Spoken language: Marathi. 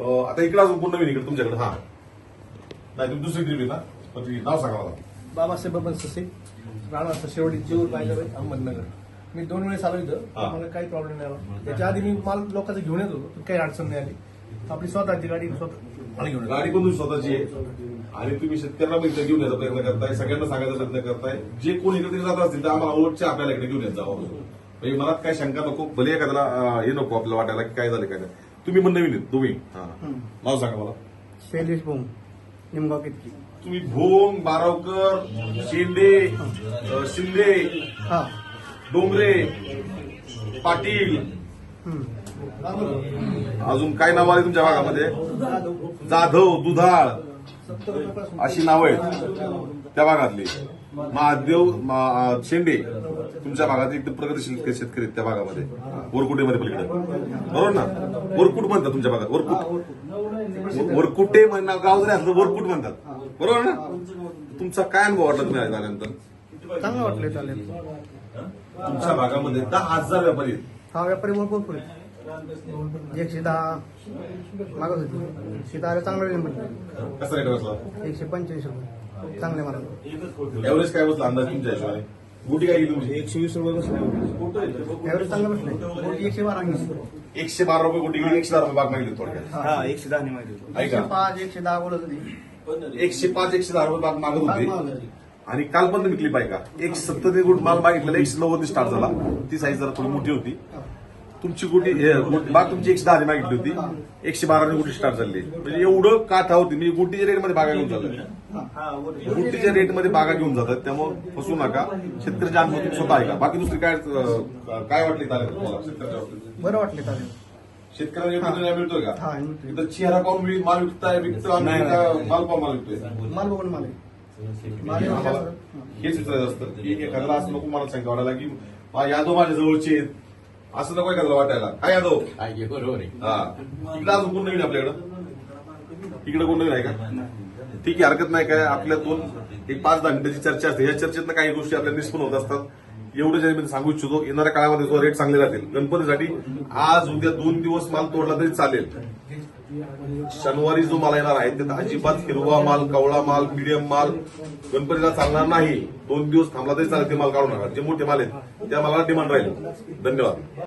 आता इकडे अजून कोण नवीन इकडे तुमच्याकडे? हा. नाही तुम्ही दुसरी आहे ना? पण तुम्ही नाव सांगा मला. बाबासाहेब बबन ससे. राणा जेऊर पाहिजे अहमदनगर. मी दोन वेळेस आलो इथं. हा. मला काही प्रॉब्लेम नाही आला. त्याच्या आधी मी माल लोकांचं घेऊन येत होतो. पण काही अडचण नाही आली. आपली स्वतःची गाडी स्वतः मला घेऊन येतो. गाडी पण तुमची स्वतःची? आहे आणि तुम्ही शेतकऱ्यांना पण इथे घेऊन यायचा प्रयत्न करताय. सगळ्यांना सांगायचा प्रयत्न करताय. जे कोण इकडे जात असतील तर आम्हाला ओटचे आपल्याला इकडे घेऊन येत जावं म्हणजे मनात काय शंका नको. भले एखाद्याला अं, हे नको आपल्याला वाटायला की काय झालं काय नाही तुम्ही पण नवीन आहेत तुम्ही हा. नाव सांगा मला. शैलेश भोम निमगाव कितकी? तुम्ही भोंग बारावकर शेंडे शिंदे हा. डोंगरे पाटील. अजून काय नाव आले तुमच्या भागामध्ये? जाधव दुधाळ. अशी नावं आहेत. त्या भागातली. महादेव मा- शेंडे तुमच्या भागात एकदम प्रगतशील शेतकरी आहेत त्या भागामध्ये. वरकुटेमध्ये पलीकडे. बरोबर ना? वरकुट म्हणतात तुमच्या भागात. वरकुट. वरकुटे म्हणणं गाव जरी असलं वरकुट म्हणतात. बरोबर ना? तुमचा काय अनुभव वाटला तुम्ही आल्यानंतर चांगलं वाटलं तुमच्या भागामध्ये दहा हजार व्यापारी आहेत. हा व्यापारी भरपूर. एकशे दहा मागत होती. सीता आलं चांगलं रेट म्हटलं. कसा रेट बसला? एकशे पंच्याऐंशी रुपये. चांगले मला. एव्हरेज काय बसला अंदाज तुमच्या हिशोबाने? गुटी काय गेली तुमची? एकशे वीस रुपये बसले. ॲव्हरेज चांगलं बसलं एकशे बारा एकशे बारा रुपये गुटी गेली एकशे दहा रुपये बाग मागितली थोडक्यात. हा. एकशे दहा ऐका पाच एकशे दहा बोलत होती. एकशे पाच एकशे दहा रुपये बाग मागत होते. आणि काल पण तुम्ही क्लिप आहे का एक सत्तर गुट माल मागितलेला एकशे नव्वद स्टार्ट झाला. ती साईज जरा थोडी मोठी होती. तुमची गुटी बाग तुमची एकशे दहा मागितली होती. एकशे बारा गुटी स्टार्ट झाली. म्हणजे एवढं काठा होती म्हणजे गुटीच्या रेटमध्ये बागा घेऊन जातात. गुटीच्या रेटमध्ये बागा घेऊन जातात त्यामुळे फसू नका. शेतकऱ्याच्या अनुभव स्वतः आहे का बाकी दुसरी काय काय वाटली चालेल तुम्हाला? शेतकऱ्याच्या? बरं वाटले चालेल निर्णय मिळतोय का? हा. इथं चेहरा पाहून माल विकताय विकतो माल पाहून माल विकतोय. माल बघून माल. हेच विचारायचं असतं. की एखाद्याला असं नको मला सांगितलं वाटायला की "हा, यादव माझ्या जवळचे आहेत. असं नको एखाद्याला वाटायला. काय यादव? बरोबर आहे. हा. इकडे अजून कोण नवीन आपल्याकडं? इकडे कोण नवीन आहे का? ठीक आहे हरकत नाही काय? आपल्यातून एक पाच दहा मिनिटाची चर्चा असते. या चर्चेतनं काही गोष्टी आपल्याला निष्पन्न होत असतात. एवढं ज्या मी सांगू इच्छितो येणाऱ्या काळामध्ये जो रेट चांगले राहतील. गणपतीसाठी आज उद्या दोन दिवस माल तोडला तरी चालेल. शनिवारी जो माल येणार आहे त्यात अजिबात हिरवा माल कवळा माल मिडियम माल गणपतीला चालणार नाही. दोन दिवस थांबला तरी चालेल ते माल काढू नका जे मोठे माल आहेत त्या मालाला डिमांड राहील. धन्यवाद.